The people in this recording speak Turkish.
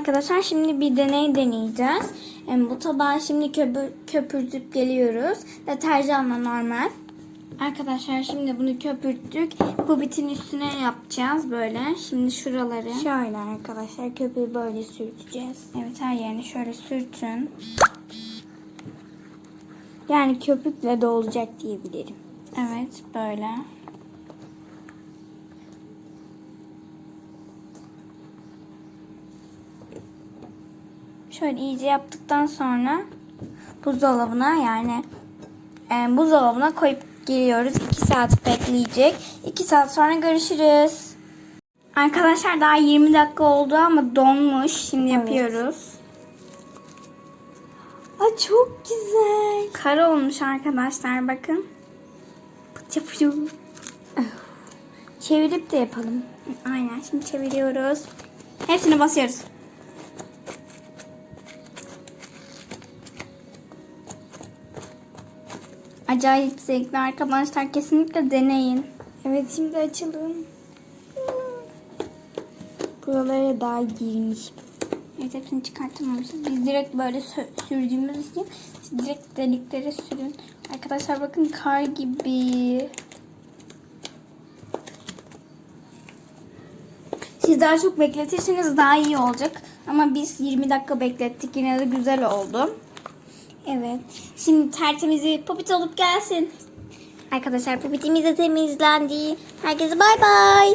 arkadaşlar şimdi bir deney deneyeceğiz. Em, bu tabağı şimdi köpür, köpürtüp geliyoruz. Deterjanla normal. Arkadaşlar şimdi bunu köpürttük. Bu bitin üstüne yapacağız böyle. Şimdi şuraları. Şöyle arkadaşlar köpüğü böyle sürteceğiz. Evet her yerini şöyle sürtün. Yani köpükle de olacak diyebilirim. Evet böyle. Şöyle iyice yaptıktan sonra buzdolabına yani e, buzdolabına koyup geliyoruz. 2 saat bekleyecek. 2 saat sonra görüşürüz. Arkadaşlar daha 20 dakika oldu ama donmuş. Şimdi Evet. yapıyoruz. Aa çok güzel. Kara olmuş arkadaşlar bakın. Pıtı. Çevirip de yapalım. Aynen şimdi çeviriyoruz. Hepsini basıyoruz. Acayip zevkli arkadaşlar. Kesinlikle deneyin. Evet şimdi açalım. Buralara daha girmiş. Evet hepsini çıkartamamışız. Biz direkt böyle sürdüğümüz için siz direkt deliklere sürün. Arkadaşlar bakın kar gibi. Siz daha çok bekletirseniz daha iyi olacak. Ama biz 20 dakika beklettik. Yine de güzel oldu. Evet. Şimdi tertemizi popit olup gelsin. Arkadaşlar popitimiz de temizlendi. Herkese bay bay.